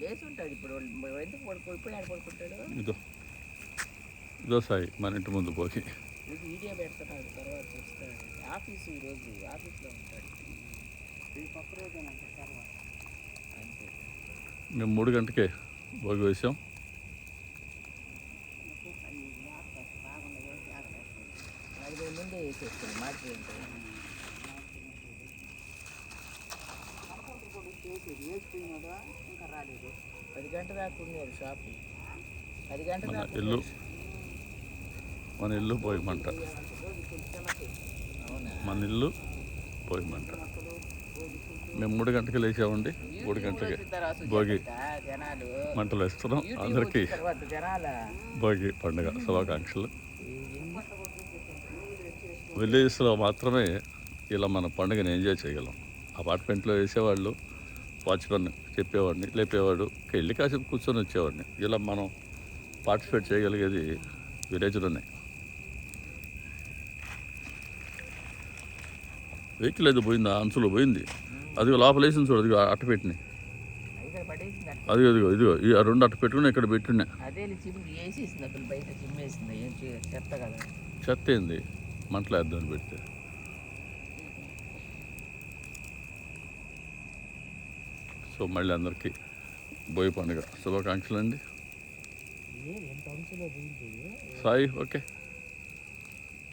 లేచి ఉంటాడు ఇప్పుడు. ఎందుకు పడుకో ఇప్పుడు ఆడ పడుకుంటాడు? ఇదో ఇదో సాయి మన ఇంటి ముందు పోయి. ఇది వీడియో పెడుతున్నాడు తర్వాత చూస్తాడు ఆఫీస్ ఈరోజు ఆఫీస్లో ఉంటాడు. ఈ పక్క తర్వాత? అంతే. మేము మూడు గంటకే భోగి వేసాం. నలభై ముందే చేసేది వేసిపోయినాడా ఇంకా రాలేదు. పది గంటల దాకా ఉన్నారు షాపు. పది గంటల మన దాకా ఇల్లు మన ఇల్లు పోయమంట మన ఇల్లు పోయమంట మేము మూడు గంటకి లేచామండి. మూడు గంటలకి. భోగి. మంటలు వేస్తున్నాం. అందరికీ భోగి పండుగ శుభాకాంక్షలు. విలేజ్లో మాత్రమే ఇలా మన పండుగని ఎంజాయ్ చేయగలం. అపార్ట్మెంట్లో వేసేవాళ్ళు వాచ్మెన్ చెప్పేవాడిని లేపేవాడు. వెళ్ళి కాసేపు కూర్చొని వచ్చేవాడిని. ఇలా మనం పార్టిసిపేట్ చేయగలిగేది విలేజ్లోనే. వెహికల్ ఏదో పోయింది? అంచులో పోయింది. అది లోపల వేసింది చూడు అది అట్ట పెట్టినాయి. అదిగో ఇదిగో ఈ ఆ రెండు అట్ట పెట్టుకుని ఇక్కడ కదా. చెత్త ఏంది? మంటలు వేద్దామని పెడితే. సో మళ్ళీ అందరికీ బోయి పండుగ. శుభాకాంక్షలు అండి సాయి ఓకే.